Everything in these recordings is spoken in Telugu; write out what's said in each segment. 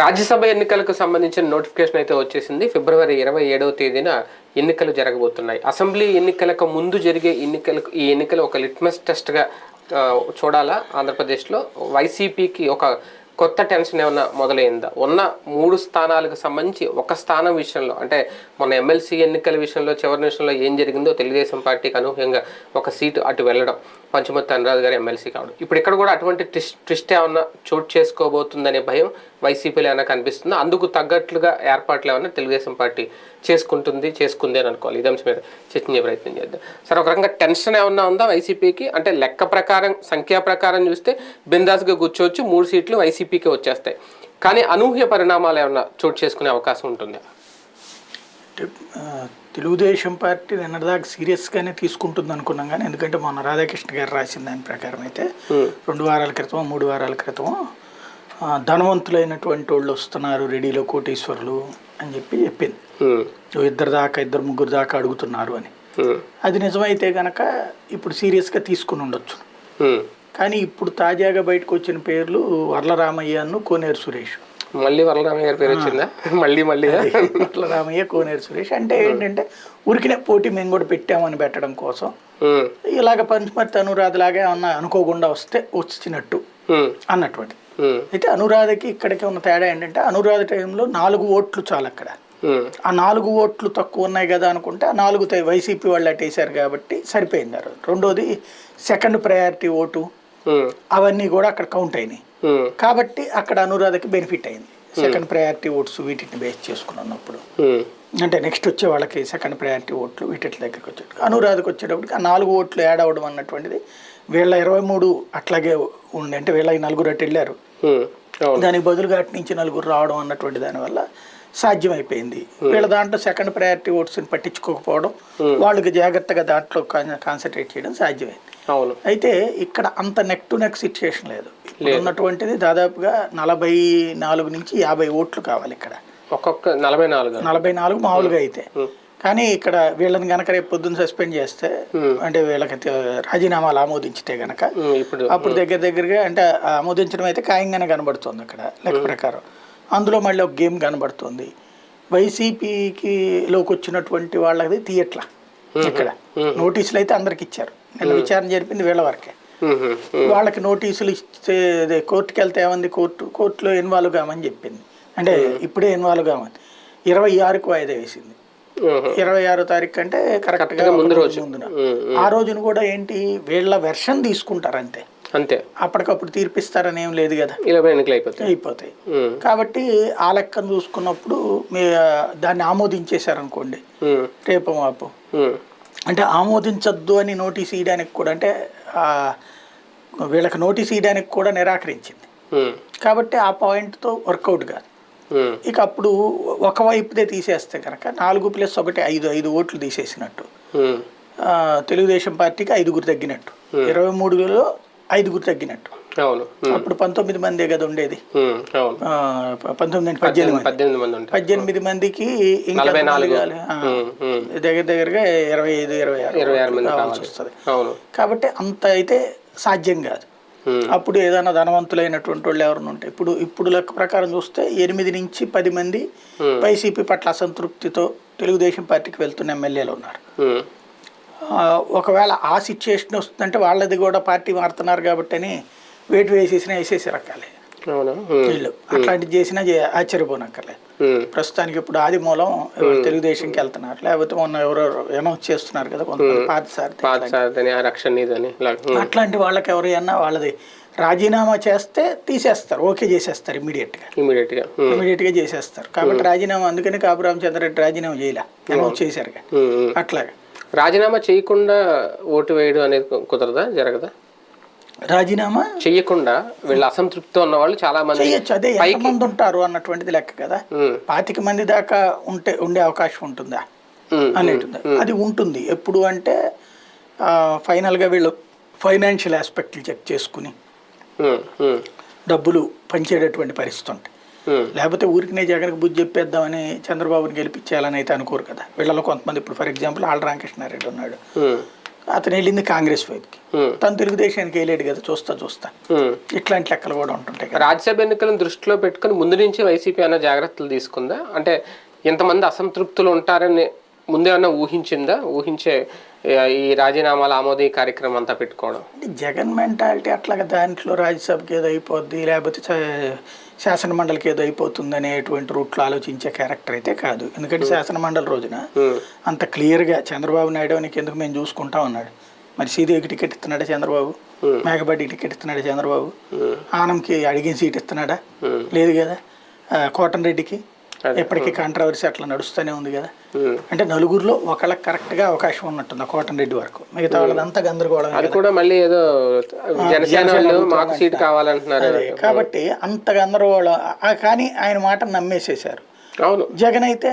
రాజ్యసభ ఎన్నికలకు సంబంధించిన నోటిఫికేషన్ అయితే వచ్చేసింది. ఫిబ్రవరి ఇరవై ఏడవ తేదీన ఎన్నికలు జరగబోతున్నాయి. అసెంబ్లీ ఎన్నికలకు ముందు జరిగే ఎన్నికలకు ఈ ఎన్నికలు ఒక లిట్మస్ టెస్ట్గా చూడాలా? ఆంధ్రప్రదేశ్లో వైసీపీకి ఒక కొత్త టెన్షన్ ఏమన్నా మొదలైందా? ఉన్న మూడు స్థానాలకు సంబంధించి ఒక స్థానం విషయంలో అంటే మొన్న ఎమ్మెల్సీ ఎన్నికల విషయంలో చివరి నిమిషంలో ఏం జరిగిందో తెలుగుదేశం పార్టీకి అనూహ్యంగా ఒక సీటు అటు వెళ్ళడం పంచమూర్తి అనురాధ్ గారు ఎమ్మెల్సీ కావడం. ఇప్పుడు ఇక్కడ కూడా అటువంటి ట్విస్ట్ ట్విస్ట్ ఏమన్నా చోటు చేసుకోబోతుందనే భయం వైసీపీలో ఏమైనా కనిపిస్తుందో? అందుకు తగ్గట్లుగా ఏర్పాట్లు ఏమన్నా తెలుగుదేశం పార్టీ చేసుకుంటుంది చేసుకుంది అని అనుకోవాలి. ఇదే అంశం మీద చర్చించే ప్రయత్నం చేద్దాం. సరే ఒక రకంగా టెన్షన్ ఏమన్నా ఉందా వైసీపీకి? అంటే లెక్క ప్రకారం సంఖ్యా ప్రకారం చూస్తే బిందాస్గా కూర్చోవచ్చు మూడు సీట్లు వైసీపీకి వచ్చేస్తాయి. కానీ అనూహ్య పరిణామాలు ఏమన్నా చోటు చేసుకునే అవకాశం ఉంటుంది? తెలుగుదేశం పార్టీ నిన్నటిదాకా సీరియస్గానే తీసుకుంటుంది అనుకున్నాం కానీ ఎందుకంటే మొన్న రాధాకృష్ణ గారు రాసిన దాని ప్రకారం అయితే రెండు వారాల క్రితం మూడు వారాల క్రితం ధనవంతులైనటువంటి వాళ్ళు వస్తున్నారు రెడీలో కోటీశ్వరులు అని చెప్పి చెప్పింది. ఇద్దరు దాకా ఇద్దరు ముగ్గురు దాకా అడుగుతున్నారు అని. అది నిజమైతే గనక ఇప్పుడు సీరియస్గా తీసుకుని ఉండొచ్చు. కానీ ఇప్పుడు తాజాగా బయటకు వచ్చిన పేర్లు వర్లరామయ్యను కోనేరు సురేష్. మళ్ళీ వరలరామయ్య గారి పేరు వచ్చిందా? మళ్ళీ మళ్ళీ. వర్లరామయ్య కోనేరు సురేష్. అంటే ఏంటంటే ఉరికినే పోటీ మేము కూడా పెట్టామని పెట్టడం కోసం. ఇలాగ పంచమర్తి అనురాధ లాగా ఏమన్నా అనుకోకుండా వస్తే వచ్చినట్టు అన్నటువంటి అయితే అనురాధకి ఇక్కడికి ఉన్న తేడా ఏంటంటే అనురాధ టైంలో నాలుగు ఓట్లు చాలు అక్కడ. ఆ నాలుగు ఓట్లు తక్కువ ఉన్నాయి కదా అనుకుంటే ఆ నాలుగు వైసీపీ వాళ్ళు అటేశారు కాబట్టి సరిపోయింది. రెండోది సెకండ్ ప్రయారిటీ ఓటు. అవన్నీ కూడా అక్కడ కౌంట్ అయినాయి. ఉమ్, కాబట్టి అక్కడ అనురాధకి బెనిఫిట్ అయింది. సెకండ్ ప్రయారిటీ ఓట్స్ వీటిని బేస్ చేసుకుని ఉన్నప్పుడు ఉమ్, అంటే నెక్స్ట్ వచ్చే వాళ్ళకి సెకండ్ ప్రయారిటీ ఓట్లు వీటి దగ్గరికి వచ్చేటప్పుడు. అనురాధకు వచ్చేటప్పటికి ఆ నాలుగు ఓట్లు యాడ్ అవ్వడం అన్నటువంటిది వీళ్ళ ఇరవై మూడు అట్లాగే ఉండి. అంటే వీళ్ళ ఈ నలుగురు అటు వెళ్ళారు. దానికి బదులుగా అటు నుంచి నలుగురు రావడం అన్నటువంటి దానివల్ల సాధ్యమైపోయింది. వీళ్ళ దాంట్లో సెకండ్ ప్రయారిటీ ఓట్స్ని పట్టించుకోకపోవడం వాళ్ళకి జాగ్రత్తగా దాంట్లో కాన్సన్ట్రేట్ చేయడం సాధ్యమైంది. అవును. అయితే ఇక్కడ అంత నెక్ టు నెక్ సిచ్యుయేషన్ లేదు. ఉన్నటువంటిది దాదాపుగా నలభై నాలుగు నుంచి యాభై ఓట్లు కావాలి ఇక్కడ. ఒక్కొక్క నలభై నాలుగు. నలభై నాలుగు మామూలుగా అయితే. కానీ ఇక్కడ వీళ్ళని గనక రేపు పొద్దున్న సస్పెండ్ చేస్తే అంటే వీళ్ళకి రాజీనామాలు ఆమోదించితే గనక అప్పుడు దగ్గర దగ్గరగా అంటే ఆమోదించడం అయితే ఖాయంగానే కనబడుతుంది అక్కడ లెక్క ప్రకారం. అందులో మళ్ళీ ఒక గేమ్ కనబడుతుంది. వైసీపీకి లోకి వచ్చినటువంటి వాళ్ళది తీయట్లా ఇక్కడ. నోటీసులు అయితే అందరికి ఇచ్చారు. నిన్న విచారణ జరిపింది వీళ్ళ వరకే. వాళ్ళకి నోటీసులు ఇస్తే కోర్టుకి వెళ్తే ఏమంది? కోర్టు కోర్టులో ఇన్వాల్వ్ కామని చెప్పింది. అంటే ఇప్పుడే ఇన్వాల్వ్ కామని. ఇరవై ఆరుకు వాయిదా వేసింది. ఇరవై ఆరో తారీఖు అంటే కరెక్ట్గా ముందు రోజు. ముందున. ఆ రోజున కూడా ఏంటి? వీళ్ళ వెర్షన్ తీసుకుంటారు అంతే. అంతే. అప్పటికప్పుడు తీర్పిస్తారని ఏం లేదు కదా. ఇరవై ఎన్నికలు అయిపోతాయి. అయిపోతాయి. కాబట్టి ఆ లెక్కను చూసుకున్నప్పుడు మీ దాన్ని ఆమోదించేశారనుకోండి. రేపు మాపు. అంటే ఆమోదించద్దు అని నోటీస్ ఇవ్వడానికి కూడా అంటే వీళ్ళకి నోటీస్ ఇవ్వడానికి కూడా నిరాకరించింది. కాబట్టి ఆ పాయింట్తో వర్కౌట్ కాదు. ఇక అప్పుడు ఒకవైపుదే తీసేస్తే కనుక నాలుగు ప్లస్ ఒకటి ఐదు ఐదు ఓట్లు తీసేసినట్టు. తెలుగుదేశం పార్టీకి ఐదుగురు తగ్గినట్టు. ఇరవై మూడులో ఐదుగురు తగ్గినట్టు. అవును. అప్పుడు పంతొమ్మిది మందే కదా ఉండేది. పంతొమ్మిది పద్దెనిమిది మంది. పద్దెనిమిది మందికి ఇంకా దగ్గర దగ్గరగా ఇరవై ఐదు ఇరవై ఆరు ఇరవై ఆరు మంది. వస్తుంది. కాబట్టి అంత అయితే సాధ్యం కాదు. అప్పుడు ఏదైనా ధనవంతులైనటువంటి వాళ్ళు ఎవరైనా ఉంటే ఇప్పుడు ఇప్పుడు లెక్క ప్రకారం చూస్తే ఎనిమిది నుంచి పది మంది. వైసీపీ పట్ల అసంతృప్తితో తెలుగుదేశం పార్టీకి వెళ్తున్న ఎమ్మెల్యేలు ఉన్నారు. ఒకవేళ ఆ సిచ్యుయేషన్ వస్తుందంటే వాళ్ళది కూడా పార్టీ మారుతున్నారు కాబట్టి అని వేటు వేసేసినా వేసేసి రకాలే వీళ్ళు అట్లాంటివి చేసినా ఆశ్చర్యపోనక్కర్లేదు ప్రస్తుతానికి ఇప్పుడు ఆది మూలం తెలుగుదేశంకి వెళ్తున్నారు లేకపోతే మొన్న ఎవరో అనౌన్స్ చేస్తున్నారు కదా కొంతమంది పాత అట్లాంటి వాళ్ళకి ఎవరైనా వాళ్ళది రాజీనామా చేస్తే తీసేస్తారు ఓకే చేసేస్తారు ఇమీడియట్గా immediate గా ఇమీడియట్గా చేసేస్తారు. కాబట్టి రాజీనామా అందుకని కాపు రామచంద్రరెడ్డి రాజీనామా చేయలే. అనౌన్స్ చేశారు. అట్లాగే. రాజీనామా చేయకుండా ఓటు వేయడం అనేది కుదరదా? జరగదా? రాజీనామా చెయ్యకుండా వీళ్ళ అసంతృప్తితో ఉన్న వాళ్ళు చాలా మంది చేయొచ్చు అదే ఎంతమంది ఉంటారు అన్నటువంటిది లెక్క కదా. పాతిక మంది దాకా ఉంటే ఉండే అవకాశం ఉంటుందా? అనేటుంది అది ఉంటుంది. ఎప్పుడు అంటే ఫైనల్గా వీళ్ళు ఫైనాన్షియల్ ఆస్పెక్ట్లు చెక్ చేసుకుని డబ్బులు పంచేటటువంటి పరిస్థితి ఉమ్, లేకపోతే ఊరికినే జగన్కి బుద్ధి చెప్పేద్దామని చంద్రబాబుని గెలిపించేయాలని అయితే అనుకోరు కదా. వీళ్ళలో కొంతమంది ఇప్పుడు ఫర్ ఎగ్జాంపుల్ ఆళ్ళ రామకృష్ణారెడ్డి ఉన్నాడు. అతను వెళ్ళింది కాంగ్రెస్ వైపుకి. తను తెలుగుదేశానికి వెళ్ళాడు కదా చూస్తా చూస్తా. ఇట్లాంటి లెక్కలు కూడా ఉంటుంటాయి రాజ్యసభ ఎన్నికలను దృష్టిలో పెట్టుకుని ముందు నుంచి వైసీపీ అన్న జాగ్రత్తలు తీసుకుందా? అంటే ఇంతమంది అసంతృప్తులు ఉంటారని ముందే అన్న ఊహించిందా? ఊహించే ఈ రాజీనామాల ఆమోదీ కార్యక్రమం అంతా పెట్టుకోవడం. జగన్ మెంటాలిటీ అట్లాగా దాంట్లో రాజ్యసభకి ఏదో అయిపోద్ది లేకపోతే చ- శాసన మండలికి ఏదో అయిపోతుంది అనేటువంటి రూట్లో ఆలోచించే క్యారెక్టర్ అయితే కాదు. ఎందుకంటే శాసన మండలి రోజున ఉమ్, అంత క్లియర్గా చంద్రబాబు నాయుడు నీకు ఎందుకు మేము చూసుకుంటా ఉన్నాడు? మరి సీదేవికి టికెట్ ఇస్తున్నాడా చంద్రబాబు? మేకపాటికి టికెట్ ఇస్తున్నాడా చంద్రబాబు? ఆనంకి అడిగిన సీట్ ఇస్తున్నాడా? లేదు కదా? కోటన్ రెడ్డికి? ఎప్పటికీ కాంట్రవర్సీ అట్లా నడుస్తూనే ఉంది కదా. అంటే నలుగురిలో ఒకళ్ళకి కరెక్ట్గా అవకాశం ఉన్నట్టుంది ఆ కోటన్ రెడ్డి వరకు. మిగతా వాళ్ళదంతా గందరగోళం అది కూడా మళ్ళీ ఏదో మాకు సీట్ కావాలంటున్నారు కాబట్టి అంత గందరగోళం కానీ ఆయన మాట నమ్మేసేశారు. అవును. జగన్ అయితే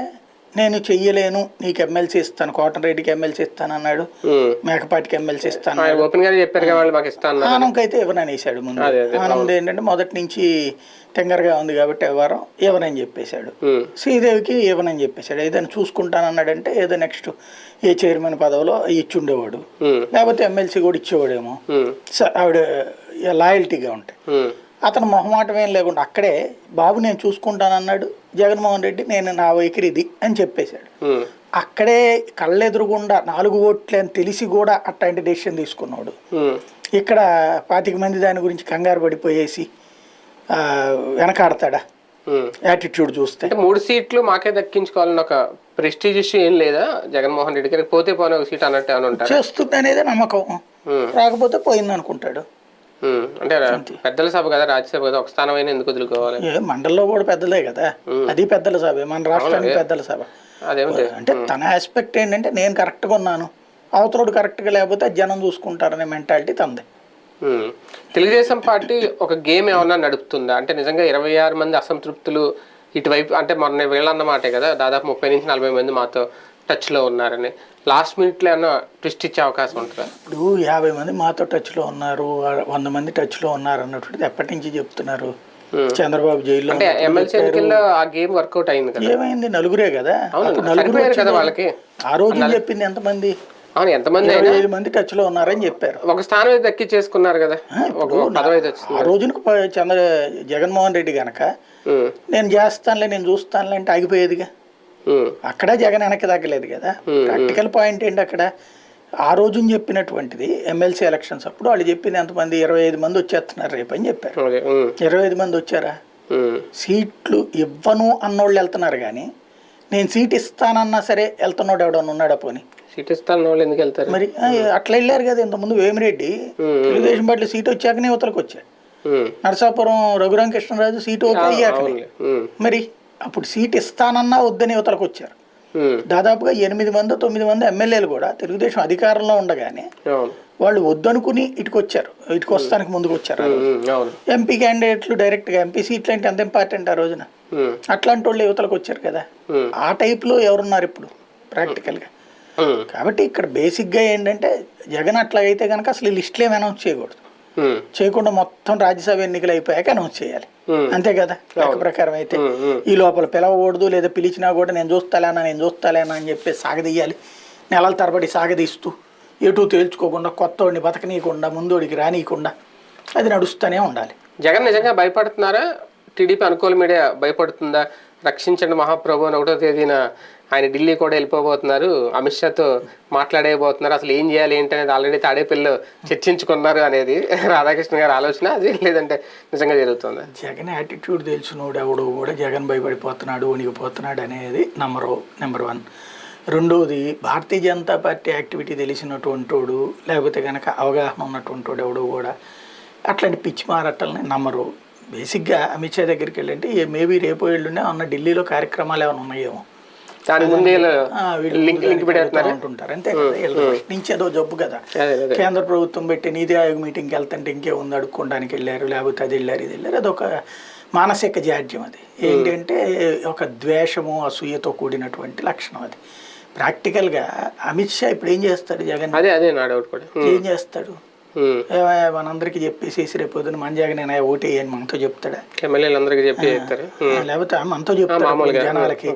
నేను చెయ్యలేను నీకు ఎమ్మెల్సీ ఇస్తాను కోటన్ రెడ్డికి ఎమ్మెల్సీ ఇస్తాను అన్నాడు. మేకపాటికి ఎమ్మెల్సీ ఇస్తాను ఓపెన్ గానే చెప్పారు కదా వాళ్ళు మాకు ఇస్తా అన్నారు ఆనంకి అయితే ఇవ్వననేసాడు ముందు. ఆనంద్ ఏంటంటే మొదటి నుంచి తెంగరగా ఉంది కాబట్టి ఎవరం ఇవ్వనని చెప్పేశాడు. శ్రీదేవికి ఇవ్వనని చెప్పేశాడు. ఏదైనా చూసుకుంటానన్నాడంటే ఏదో నెక్స్ట్ ఏ చైర్మన్ పదవిలో ఇచ్చుండేవాడు. లేకపోతే ఎమ్మెల్సీ కూడా ఇచ్చేవాడేమో. ఆవిడ లాయల్టీగా ఉంటాయి. అతను మొహమాటం ఏం లేకుండా అక్కడే బాబు నేను చూసుకుంటానన్నాడు. జగన్మోహన్ రెడ్డి నేను నా వైఖరి ఇది అని చెప్పేశాడు. అక్కడే కళ్ళెదురుగుండా నాలుగు ఓట్లే అని తెలిసి కూడా అట్లాంటి డెసిషన్ తీసుకున్నాడు. ఇక్కడ పాతిక మంది దాని గురించి కంగారు పడిపోయేసి వెనకాడతాడా. యాటిట్యూడ్ చూస్తే. అంటే మూడు సీట్లు మాకే దక్కించుకోవాలని ఒక ప్రెస్టీజ్ ఇష్యూ ఏం లేదా జగన్మోహన్ రెడ్డి? గారికి పోతే పోనీ ఒక సీట్ అన్నట్టు ఏమైనా ఉంటారు చేస్తుంది అనేది నమ్మకం రాకపోతే పోయింది అనుకుంటాడు అంటే పెద్దల సభ కదా రాజ్యసభ కదా ఒక స్థానం అయినా ఎందుకు వదులుకోవాలి? మండలంలో కూడా పెద్దలే కదా. అది పెద్దల సభ మన రాష్ట్రానికి పెద్దల సభ. అంటే తన ఆస్పెక్ట్ ఏంటంటే నేను కరెక్ట్గా ఉన్నాను. అవతలోడు కరెక్ట్గా లేకపోతే జనం చూసుకుంటారనే మెంటాలిటీ తంది. తెలుగుదేశం పార్టీ ఒక గేమ్ ఏమన్నా నడుపుతుందా? అంటే నిజంగా ఇరవై ఆరు మంది అసంతృప్తులు ఇటువైపు అంటే మొన్న వీళ్ళన్నమాటే కదా దాదాపు ముప్పై నుంచి నలభై మంది మాతో. టచ్లో ఉన్నారని. లాస్ట్ మినిట్లో ఏమన్నా ట్విస్ట్ ఇచ్చే అవకాశం ఉంటుందా? ఇప్పుడు యాభై మంది మాతో టచ్లో ఉన్నారు వంద మంది టచ్లో ఉన్నారు అన్నటువంటిది ఎప్పటి నుంచి చెప్తున్నారు? చంద్రబాబు జైల్లో ఎమ్మెల్సీ ఎన్నికల్లో ఆ గేమ్ వర్కౌట్ అయింది కదా. ఏమైంది? నలుగురే కదా? నలుగురు కదా. వాళ్ళకి. ఆ రోజు చెప్పింది ఎంతమంది? అవును ఎంతమంది ఐదు మంది టచ్లో ఉన్నారని చెప్పారు. ఒక స్థానం అయితే దక్కి చేసుకున్నారు కదా. ఆ రోజున చంద్ర జగన్మోహన్ రెడ్డి గనక నేను చేస్తానులే నేను చూస్తానులే అంటే ఆగిపోయేదిగా? అక్కడ జగన్ వెనక్కి తగ్గలేదు కదా. ప్రాక్టికల్ పాయింట్ ఏంటి అక్కడ? ఆ రోజున చెప్పినటువంటిది ఎమ్మెల్సీ ఎలక్షన్స్ అప్పుడు వాళ్ళు చెప్పింది ఎంతమంది? ఇరవై ఐదు మంది వచ్చేస్తున్నారు రేపు అని చెప్పారు. ఇరవై ఐదు మంది వచ్చారా? సీట్లు ఇవ్వను అన్నోళ్ళు వెళ్తున్నారు కానీ నేను సీట్ ఇస్తానన్నా సరే వెళ్తున్నాడు ఎవడన్నా ఉన్నాడా పోని? సీట్ ఇస్తాను ఎందుకు వెళ్తారు? మరి అట్లా వెళ్ళారు కదా ఇంతకుముందు వేమిరెడ్డి. తెలుగుదేశం పార్టీ సీట్ వచ్చాకనే యువతలకు వచ్చాడు Narasapuram Raghurama Krishnaraju seat okay. Um, మరి అప్పుడు సీట్ ఇస్తానన్నా వద్దని యువతలకు వచ్చారు. దాదాపుగా ఎనిమిది మంది తొమ్మిది మంది ఎమ్మెల్యేలు కూడా తెలుగుదేశం అధికారంలో ఉండగానే వాళ్ళు వద్దనుకుని ఇటుకు వచ్చారు ఇటుకు వస్తానికి ముందుకు వచ్చారు ఎంపీ క్యాండిడేట్లు డైరెక్ట్గా ఎంపీ సీట్లు అంటే ఎంత ఇంపార్టెంట్ ఆ రోజున. అట్లాంటి వాళ్ళు యువతలకు వచ్చారు కదా. ఆ టైప్లో ఎవరున్నారు ఇప్పుడు? ప్రాక్టికల్గా. కాబట్టి ఇక్కడ బేసిక్గా ఏంటంటే జగన్ అట్లా అయితే కనుక అసలు లిస్టులు ఏమి అనౌన్స్ చేయకూడదు. చేయకుండా మొత్తం రాజ్యసభ ఎన్నికలు అయిపోయాక అనౌన్స్ చేయాలి. అంతే కదా? లెక్క ప్రకారం అయితే. ఈ లోపల పిలవకూడదు లేదా పిలిచినా కూడా నేను చూస్తాలేనా నేను చూస్తాలేనా అని చెప్పి సాగదీయాలి. నెలల తరబడి సాగదీస్తూ ఎటు తేల్చుకోకుండా కొత్తోడిని బతకనీయకుండా ముందోడికి రానీయకుండా అది నడుస్తూనే ఉండాలి. జగన్ నిజంగా భయపడుతున్నారా? టీడీపీ అనుకూల మీడియా భయపడుతుందా? రక్షించండి మహాప్రభు అని ఒకటో తేదీన ఆయన ఢిల్లీ కూడా వెళ్ళిపోబోతున్నారు. అమిత్ షాతో మాట్లాడేయబోతున్నారు. అసలు ఏం చేయాలి ఏంటి అనేది ఆల్రెడీ తాడేపల్లిలో చర్చించుకున్నారు అనేది రాధాకృష్ణ గారి ఆలోచన. అది లేదంటే నిజంగా జరుగుతుంది. జగన్ యాటిట్యూడ్ తెలిసినోడు ఎవడు కూడా జగన్ భయపడిపోతున్నాడు వణిగిపోతున్నాడు అనేది నెంబర్ నెంబర్ వన్ రెండవది భారతీయ జనతా పార్టీ యాక్టివిటీ తెలిసినటువంటి వాడు లేకపోతే కనుక అవగాహన ఉన్నటువంటి వాడు ఎవడు కూడా అట్లాంటి పిచ్చి మారట్టల్ని నమ్మరు బేసిక్గా అమిత్ షా దగ్గరికి వెళ్ళంటే మేబీ రేపు ఎల్లుండే ఉన్న ఢిల్లీలో కార్యక్రమాలు ఏమైనా ఉన్నాయేమో. దాని ముందే లింక్ లింక్ పెట్టేస్తున్నారు. ఉంటుంటారు అంతే నుంచి ఏదో జబ్బు కదా. కేంద్ర ప్రభుత్వం పెట్టి నీతి ఆయోగ్ మీటింగ్కి వెళ్తుంటే ఇంకే ఉంది అడుక్కోవడానికి వెళ్ళారు లేకపోతే అది వెళ్ళారు ఇది వెళ్ళారు. అదొక మానసిక జాడ్యం అది. ఏంటంటే ఒక ద్వేషము అసూయతో కూడినటువంటి లక్షణం అది. ప్రాక్టికల్గా అమిత్ షా ఇప్పుడు ఏం చేస్తాడు జగన్? అదే అదే నా డౌట్ కూడా. ఏం చేస్తాడు? మనందరికీ చెప్పేసేసి రేపు పొద్దున మన జగన్ ఓటేయని మనతో చెప్తాడా? ఎమ్మెల్యేలు అందరికీ చెప్పి చెప్తారు? లేకపోతే మనతో చెప్తాడు. జనాలకి.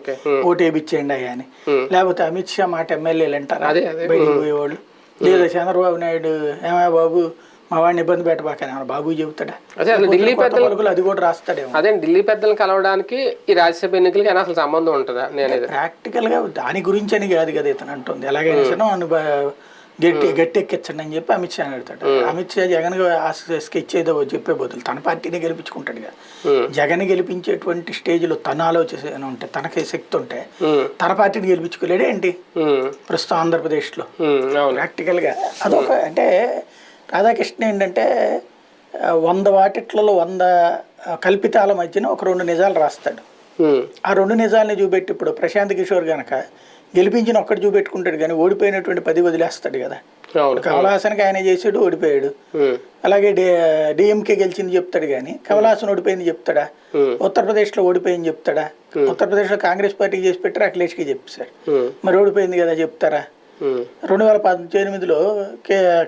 ఓటేపిచ్చేయండి అయ్యా అని. లేకపోతే అమిత్ షా మాట ఎమ్మెల్యేలు అంటారా? అదే, అదే. బయటికి పోయేవాళ్ళు. లేదా చంద్రబాబు నాయుడు ఏమయ్య బాబు మా వాడిని ఇబ్బంది పెట్టబాకని ఏమన్నా బాబు చెబుతాడా? అదే ఢిల్లీ పెద్దలు అది కూడా రాస్తాడేమో. అదే ఢిల్లీ పెద్దలను కలవడానికి ఈ రాజ్యసభ ఎన్నికలకి అయినా అసలు సంబంధం ఉంటుందా? నేను ప్రాక్టికల్గా దాని గురించి అని కాదు కదా ఇతను అంటుంది. ఎలాగైనా సరే గట్టి గట్టి ఎక్కించండి అని చెప్పి అమిత్ షా అడుగుతాడు అమిత్ షా జగన్ స్కెచ్ ఏదో చెప్పే బదులు తన పార్టీని గెలిపించుకుంటాడు కదా జగన్ గెలిపించేటువంటి స్టేజ్లో తన ఆలోచన ఉంటే తనకి శక్తి ఉంటే తన పార్టీని గెలిపించుకోలేడే ఏంటి? ప్రస్తుతం ఆంధ్రప్రదేశ్లో. ప్రాక్టికల్గా అదొక అంటే రాధాకృష్ణ ఏంటంటే వంద వాటిట్లలో వంద కల్పితాల మధ్యన ఒక రెండు నిజాలు రాస్తాడు. ఆ రెండు నిజాలని చూపెట్టి ఇప్పుడు ప్రశాంత్ కిషోర్ గనక గెలిపించిన ఒక్కటి చూపెట్టుకుంటాడు కానీ ఓడిపోయినటువంటి పది వదిలేస్తాడు కదా. కమలహాసన్కి ఆయన చేసాడు ఓడిపోయాడు. అలాగే డిఎంకే గెలిచింది చెప్తాడు కానీ కమలహాసన్ ఓడిపోయింది చెప్తాడా? ఉత్తరప్రదేశ్లో ఓడిపోయింది చెప్తాడా? ఉత్తరప్రదేశ్లో కాంగ్రెస్ పార్టీకి చేసి పెట్టారు? అఖిలేష్కి చెప్పారు మరి ఓడిపోయింది కదా చెప్తారా? రెండు వేల పద్దెనిమిదిలో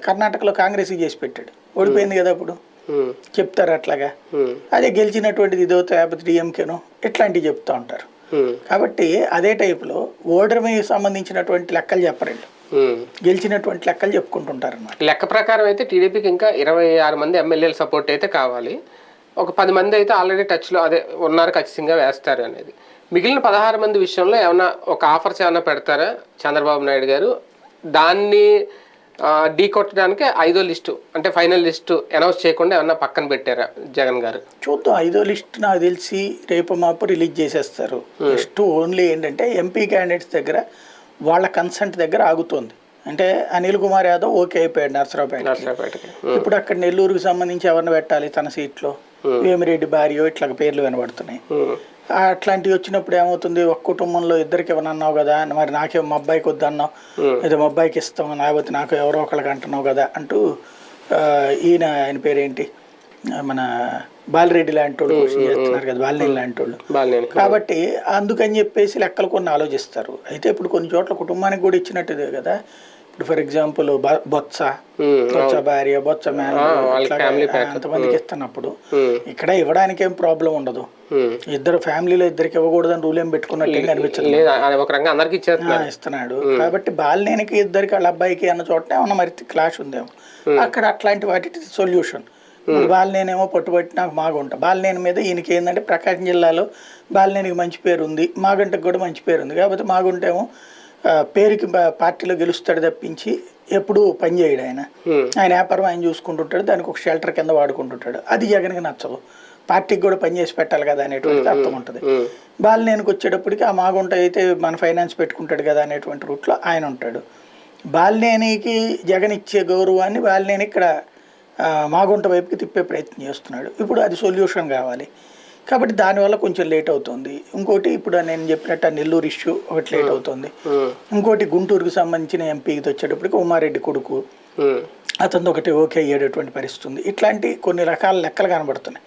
కర్ణాటకలో కాంగ్రెస్కి చేసి పెట్టాడు. ఓడిపోయింది కదా అప్పుడు. చెప్తారు అట్లాగా? అదే గెలిచినటువంటిది ఇదో లేకపోతే డిఎంకేనో ఇట్లాంటివి చెప్తూ ఉంటారు. కాబట్టి అదే టైపులో ఓటమికి సంబంధించినటువంటి లెక్కలు చెప్పరండి. ఉమ్. గెలిచినటువంటి లెక్కలు చెప్పుకుంటుంటారు అన్నమాట లెక్క ప్రకారం అయితే టీడీపీకి ఇంకా ఇరవై ఆరు మంది ఎమ్మెల్యేల సపోర్ట్ అయితే కావాలి. ఒక పది మంది అయితే ఆల్రెడీ టచ్లో అదే ఉన్నారు ఖచ్చితంగా వేస్తారు అనేది. మిగిలిన పదహారు మంది విషయంలో ఏమన్నా ఒక ఆఫర్స్ ఏమైనా పెడతారా చంద్రబాబు నాయుడు గారు? దాన్ని ఢీ కొట్టడానికి ఐదో లిస్టు అంటే ఫైనల్ లిస్టు అనౌన్స్ చేయకుండా ఏమన్నా పక్కన పెట్టారా జగన్ గారు? చూద్దాం. ఐదో లిస్ట్ నాకు తెలిసి రేపు మాపు రిలీజ్ చేసేస్తారు. నెక్స్ట్ ఓన్లీ ఏంటంటే ఎంపీ క్యాండిడేట్స్ దగ్గర వాళ్ళ కన్సెంట్ దగ్గర ఆగుతోంది. అంటే అనిల్ కుమార్ యాదవ్ ఓకే అయిపోయాడు నర్సరావుపేట నర్సరావుపేటకి ఇప్పుడు అక్కడ నెల్లూరుకి సంబంధించి ఎవరిని పెట్టాలి తన సీట్లో? వేమిరెడ్డి భార్యో ఇట్లా పేర్లు వినబడుతున్నాయి. అట్లాంటివి వచ్చినప్పుడు ఏమవుతుంది? ఒక కుటుంబంలో ఇద్దరికి ఇవ్వనన్నావు కదా మరి నాకే మా అబ్బాయికి వద్దన్నావు ఏదో మా అబ్బాయికి ఇస్తాం లేకపోతే నాకు ఎవరో ఒకళ్ళకి అంటున్నావు కదా అంటూ ఈయన ఆయన పేరేంటి? మన బాలిరెడ్డి లాంటి వాళ్ళు క్వశ్చన్ చేస్తున్నారు కదా బాలినేని లాంటి వాళ్ళు. కాబట్టి అందుకని చెప్పేసి లెక్కలు కొన్ని ఆలోచిస్తారు. అయితే ఇప్పుడు కొన్ని చోట్ల కుటుంబానికి కూడా ఇచ్చినట్టుదే కదా ఇప్పుడు ఫర్ ఎగ్జాంపుల్ బొత్స. బొత్స భార్య బొత్స. అంతమందికి ఇస్తున్నప్పుడు ఇక్కడ ఇవ్వడానికి ఏం ప్రాబ్లం ఉండదు. ఇద్దరు ఫ్యామిలీలో ఇద్దరికి ఇవ్వకూడదని రూల్ ఏం పెట్టుకున్నట్టు ఏం కనిపించదు. ఒక అందరికి ఇస్తున్నాడు. కాబట్టి బాలినేనికి ఇద్దరికి వాళ్ళ అబ్బాయికి అన్న చోట ఏమన్నా మరి క్లాష్ ఉందేమో. అక్కడ అట్లాంటి వాటి సొల్యూషన్ బాలినేనేమో పట్టుబట్టి నాకు మాగుంట. బాలినేని మీద ఈయనకి ఏంటంటే ప్రకాశం జిల్లాలో బాలినేనికి మంచి పేరు ఉంది మాగంటకు కూడా మంచి పేరు ఉంది కాకపోతే మాగుంటేమో పేరుకి పార్టీలో గెలుస్తాడు తప్పించి ఎప్పుడూ పని చేయడు ఆయన. ఆయన వ్యాపారం ఆయన చూసుకుంటుంటాడు దానికి ఒక షెల్టర్ కింద వాడుకుంటుంటాడు. అది జగన్కి నచ్చదు. పార్టీకి కూడా పని చేసి పెట్టాలి కదా అనేటువంటి అర్థం ఉంటుంది. బాలినేనికి వచ్చేటప్పటికి ఆ మాగుంట అయితే మన ఫైనాన్స్ పెట్టుకుంటాడు కదా అనేటువంటి రూట్లో ఆయన ఉంటాడు. బాలినేనికి జగన్ ఇచ్చే గౌరవాన్ని బాలినేని ఇక్కడ మాగుంట వైపుకి తిప్పే ప్రయత్నం చేస్తున్నాడు. ఇప్పుడు అది సొల్యూషన్ కావాలి. కాబట్టి దానివల్ల కొంచెం లేట్ అవుతుంది. ఇంకోటి ఇప్పుడు నేను చెప్పినట్టు నెల్లూరు ఇష్యూ ఒకటి లేట్ అవుతుంది. ఇంకోటి గుంటూరుకు సంబంధించిన ఎంపీకి వచ్చేటప్పటికి ఉమారెడ్డి కొడుకు. అతను ఒకటి ఓకే అయ్యేటటువంటి పరిస్థితి ఉంది. ఇట్లాంటి కొన్ని రకాల లెక్కలు కనబడుతున్నాయి.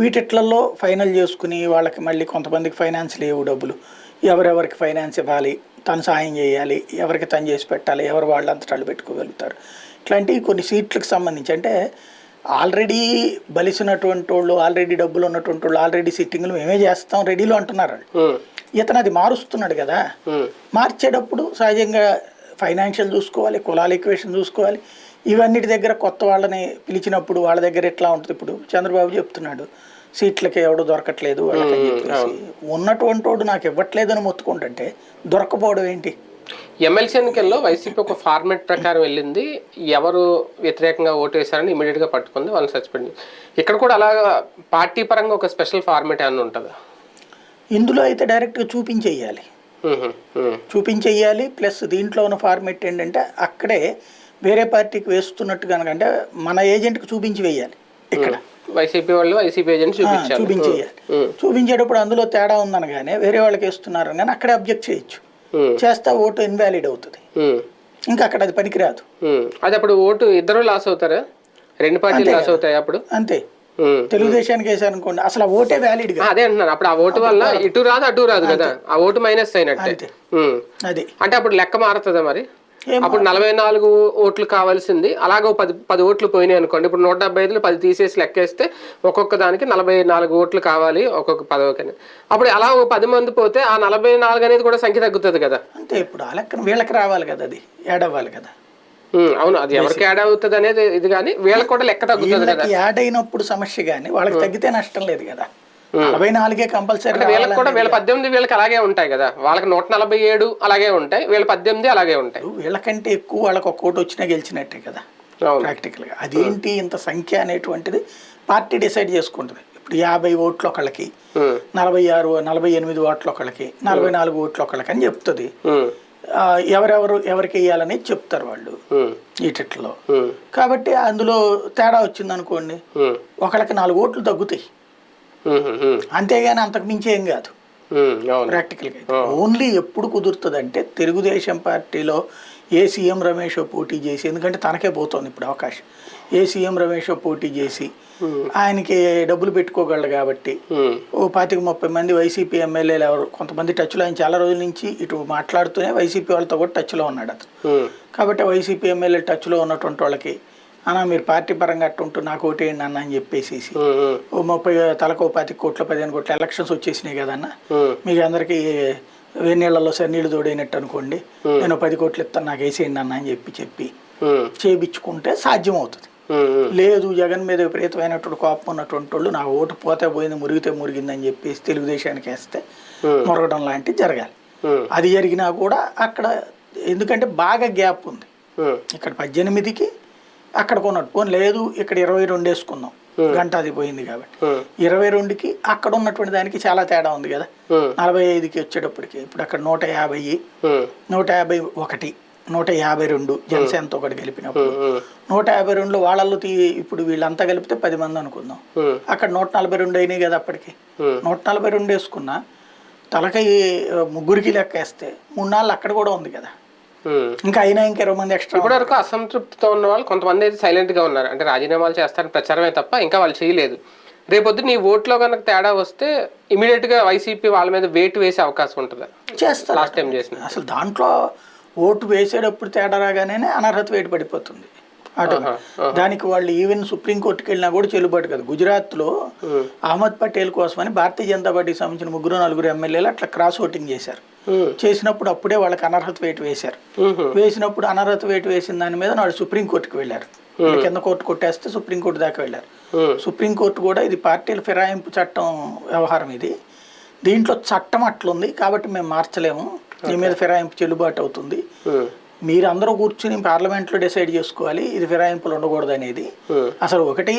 వీటిట్లలో ఫైనల్ చేసుకుని వాళ్ళకి మళ్ళీ కొంతమందికి ఫైనాన్స్ లేవు డబ్బులు. ఎవరెవరికి ఫైనాన్స్ ఇవ్వాలి తను సాయం చేయాలి ఎవరికి తను చేసి పెట్టాలి ఎవరు వాళ్ళంతటా వాళ్ళు పెట్టుకోగలుగుతారు. ఇట్లాంటివి కొన్ని సీట్లకు సంబంధించి అంటే ఆల్రెడీ బలిసినటువంటి వాళ్ళు ఆల్రెడీ డబ్బులు ఉన్నటువంటి వాళ్ళు ఆల్రెడీ సిట్టింగ్లు మేమే చేస్తాం రెడీలో అంటున్నారు. ఇతను అది మారుస్తున్నాడు కదా. మార్చేటప్పుడు సహజంగా ఫైనాన్షియల్ చూసుకోవాలి కులాల ఈక్వేషన్ చూసుకోవాలి. ఇవన్నిటి దగ్గర కొత్త వాళ్ళని పిలిచినప్పుడు వాళ్ళ దగ్గర ఎట్లా ఉంటుంది ఇప్పుడు? చంద్రబాబు చెప్తున్నాడు సీట్లకి ఎవడు దొరకట్లేదు చెప్పేసి. ఉన్నటువంటి వాడు నాకు ఇవ్వట్లేదని మొత్తుకుంటుంటే దొరకపోవడం ఏంటి? ఎమ్మెల్సీ ఎన్నికల్లో వైసీపీ ఒక ఫార్మేట్ ప్రకారం వెళ్ళింది. ఎవరు వ్యతిరేకంగా ఓటు వేశారని immediate గా పట్టుకుంది వాళ్ళని సస్పెండ్ ఇక్కడ కూడా అలా పార్టీ పరంగా ఒక స్పెషల్ ఫార్మేట్ ఏమన్నా ఉంటుందా? ఇందులో అయితే డైరెక్ట్గా చూపించేయాలి. చూపించేయాలి. ప్లస్ దీంట్లో ఉన్న ఫార్మేట్ ఏంటంటే అక్కడే వేరే పార్టీకి వేస్తున్నట్టు కనుక అంటే మన ఏజెంట్కి చూపించి వేయాలి. ఇక్కడ. వైసీపీ వాళ్ళు వైసీపీ ఏజెంట్ చూపించారు చూపించేయాలి. చూపించేటప్పుడు అందులో తేడా ఉందనగానే వేరే వాళ్ళకి వేస్తున్నారు కానీ అక్కడే అబ్జెక్ట్ చేయొచ్చు. చేస్తే ఓటు ఇన్వాలిడ్ అవుతుంది. ఇంకా అక్కడ అది పనికిరాదు. అది అప్పుడు ఓటు ఇద్దరు లాస్ అవుతారా? రెండు పార్టీలు లాస్ అవుతాయి అప్పుడు? అంతే. తెలుగుదేశానికి వేసారనుకోండి అసలు ఆ ఓటే వ్యాలిడ్ అదే అంటున్నాను అప్పుడు ఆ ఓటు వల్ల ఇటు రాదు అటు రాదు కదా. ఆ ఓటు మైనస్ అయినట్టే. అది. అంటే అప్పుడు లెక్క మారుతుందా మరి? అప్పుడు నలభై నాలుగు ఓట్లు కావాల్సింది. అలాగే పది పది ఓట్లు పోయినాయి అనుకోండి. ఇప్పుడు నూట డెబ్బై ఐదులో పది తీసేసి లెక్కేస్తే ఒక్కొక్క దానికి నలభై నాలుగు ఓట్లు కావాలి ఒక్కొక్క పదవికని. అప్పుడు అలా ఒక పది మంది పోతే ఆ నలభై నాలుగు అనేది కూడా సంఖ్య తగ్గుతుంది కదా. అంతే ఇప్పుడు ఆ లెక్కన వీళ్ళకి రావాలి కదా అది యాడ్ అవ్వాలి కదా. అవును అది ఎవరికి యాడ్ అవుతుంది అనేది ఇది కానీ వీళ్ళకి కూడా లెక్క తగ్గుతుంది కదా. యాడ్ అయినప్పుడు సమస్య కానీ వాళ్ళకి తగ్గితే నష్టం లేదు కదా. నలభై నాలుగే కంపల్సరీ వీళ్ళకి కూడా వీళ్ళ పద్దెనిమిది వీళ్ళకి అలాగే ఉంటాయి కదా. వాళ్ళకి నూట నలభై ఏడు అలాగే ఉంటాయి వీళ్ళ పద్దెనిమిది అలాగే ఉంటాయి. వీళ్ళకంటే ఎక్కువ వాళ్ళకి ఒక కోటి వచ్చినా గెలిచినట్టే కదా ప్రాక్టికల్గా అదేంటి ఇంత సంఖ్య అనేటువంటిది పార్టీ డిసైడ్ చేసుకుంటుంది. ఇప్పుడు యాభై ఓట్లు ఒకళ్ళకి నలభై ఆరు నలభై ఎనిమిది ఓట్లు ఒకళ్ళకి నలభై నాలుగు ఓట్లు ఒకళ్ళకి అని చెప్తుంది. ఎవరెవరు ఎవరికి వేయాలని చెప్తారు వాళ్ళు ఈటిట్లో కాబట్టి అందులో తేడా వచ్చింది అనుకోండి ఒకళ్ళకి నాలుగు ఓట్లు తగ్గుతాయి. అంతేగాని అంతకు మించి ఏం కాదు. ప్రాక్టికల్గా అయితే ఓన్లీ ఎప్పుడు కుదురుతుంది అంటే తెలుగుదేశం పార్టీలో ఏ సీఎం రమేష్ పోటీ చేసి ఎందుకంటే తనకే పోతుంది ఇప్పుడు అవకాశం. ఏ సీఎం రమేష్ పోటీ చేసి ఆయనకి డబ్బులు పెట్టుకోగలడు కాబట్టి ఓ పాతిక ముప్పై మంది వైసీపీ ఎమ్మెల్యేలు ఎవరు కొంతమంది టచ్లో ఆయన చాలా రోజుల నుంచి ఇటు మాట్లాడుతూనే వైసీపీ వాళ్ళతో కూడా టచ్లో ఉన్నాడు అతను. కాబట్టి వైసీపీ ఎమ్మెల్యే టచ్లో ఉన్నటువంటి వాళ్ళకి అన్న మీరు పార్టీ పరంగా అట్టు ఉంటూ నాకు ఓటేయండి అన్న అని చెప్పేసి ఓ ముప్పై తలకు పాతిక కోట్ల పదిహేను కోట్ల ఎలక్షన్స్ వచ్చేసినాయి కదన్న. మీకు అందరికీ వేనీళ్ళలో సరి నీళ్ళు తోడైనట్టు అనుకోండి నేను పది కోట్లు ఇస్తాను నాకు వేసేయండి అన్న అని చెప్పి చెప్పి ఉమ్, చేయించుకుంటే సాధ్యం అవుతుంది లేదు జగన్ మీద విపరీతమైనటువంటి కోపం ఉన్నటువంటి వాళ్ళు నా ఓటు పోతే పోయింది మురిగితే మురిగిందని చెప్పేసి తెలుగుదేశానికి వేస్తే. మురగడం లాంటివి జరగాలి. అది జరిగినా కూడా అక్కడ ఎందుకంటే బాగా గ్యాప్ ఉంది. ఇక్కడ పద్దెనిమిదికి అక్కడ కొన్నట్టు పోనీ లేదు ఇక్కడ ఇరవై రెండు వేసుకుందాం. గంట అది పోయింది కాబట్టి. ఇరవై రెండుకి అక్కడ ఉన్నటువంటి దానికి చాలా తేడా ఉంది కదా. నలభై ఐదుకి వచ్చేటప్పటికి ఇప్పుడు అక్కడ నూట యాభై నూట యాభై ఒకటి నూట యాభై రెండు జనసేనతో ఒకటి కలిపినప్పుడు ఉమ్, నూట యాభై రెండులో వాళ్ళల్లో తీ ఇప్పుడు వీళ్ళంతా కలిపితే పది మంది అనుకుందాం. అక్కడ నూట నలభై రెండు అయినాయి కదా అప్పటికి. నూట నలభై రెండు వేసుకున్నా తలకి ముగ్గురికి లెక్క వేస్తే మూడు నాలుగు అక్కడ కూడా ఉంది కదా. ఇంకా అయినా ఇంకా ఇరవై మంది ఎక్స్ట్రా ఇప్పటి వరకు అసంతృప్తితో ఉన్న వాళ్ళు కొంతమంది అయితే సైలెంట్గా ఉన్నారు. అంటే రాజీనామాలు చేస్తారని ప్రచారమే తప్ప ఇంకా వాళ్ళు చేయలేదు. రేపొద్దు నీ ఓట్లో కనుక తేడా వస్తే ఇమీడియట్గా వైసీపీ వాళ్ళ మీద వెయిట్ వేసే అవకాశం ఉంటుంది? చేస్తారు. లాస్ట్ టైం చేసిన. అసలు దాంట్లో ఓటు వేసేటప్పుడు తేడా రాగానే అనర్హత వేటు పడిపోతుంది. ఆటోమేటిక్. దానికి వాళ్ళు ఈవెన్ సుప్రీంకోర్టుకి వెళ్ళినా కూడా చెల్లుబాటు కదా. గుజరాత్లో అహ్మద్ పటేల్ కోసమని భారతీయ జనతా పార్టీకి సంబంధించిన ముగ్గురు నలుగురు ఎమ్మెల్యేలు అట్లా క్రాస్ ఓటింగ్ చేశారు. చేసినప్పుడు అప్పుడే వాళ్ళకి అనర్హత వేటు వేశారు. వేసినప్పుడు అనర్హత వేటు వేసిన దాని మీద వాళ్ళు సుప్రీంకోర్టుకి వెళ్ళారు. వీళ్ళు కింద కోర్టు కొట్టేస్తే సుప్రీంకోర్టు దాకా వెళ్ళారు. సుప్రీంకోర్టు కూడా ఇది పార్టీల ఫిరాయింపు చట్టం వ్యవహారం ఇది. దీంట్లో చట్టం అట్లుంది కాబట్టి మేము మార్చలేము. మీ మీద ఫిరాయింపు చెల్లుబాటు అవుతుంది. మీరందరూ కూర్చుని పార్లమెంట్లో డిసైడ్ చేసుకోవాలి. ఇది ఫిరాయింపులు ఉండకూడదు అనేది. అసలు ఒకటి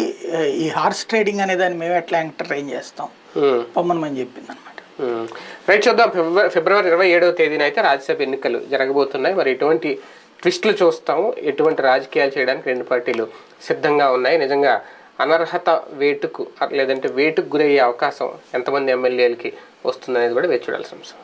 ఈ హార్స్ ట్రేడింగ్ అనే దాన్ని మేము ఎట్లా ఎంటర్టైన్ చేస్తాం. పొమ్మనమని చెప్పింది. రైట్ చూద్దాం. ఫిబ్రవరి ఫిబ్రవరి ఇరవై ఏడవ తేదీన అయితే రాజ్యసభ ఎన్నికలు జరగబోతున్నాయి. మరి ఎటువంటి ట్విస్ట్లు చూస్తాము. ఎటువంటి రాజకీయాలు చేయడానికి రెండు పార్టీలు సిద్ధంగా ఉన్నాయి. నిజంగా అనర్హత వేటుకు లేదంటే వేటుకు గురయ్యే అవకాశం ఎంతమంది ఎమ్మెల్యేలకి వస్తుందనేది కూడా వేచి చూడాల్సిన అంశం.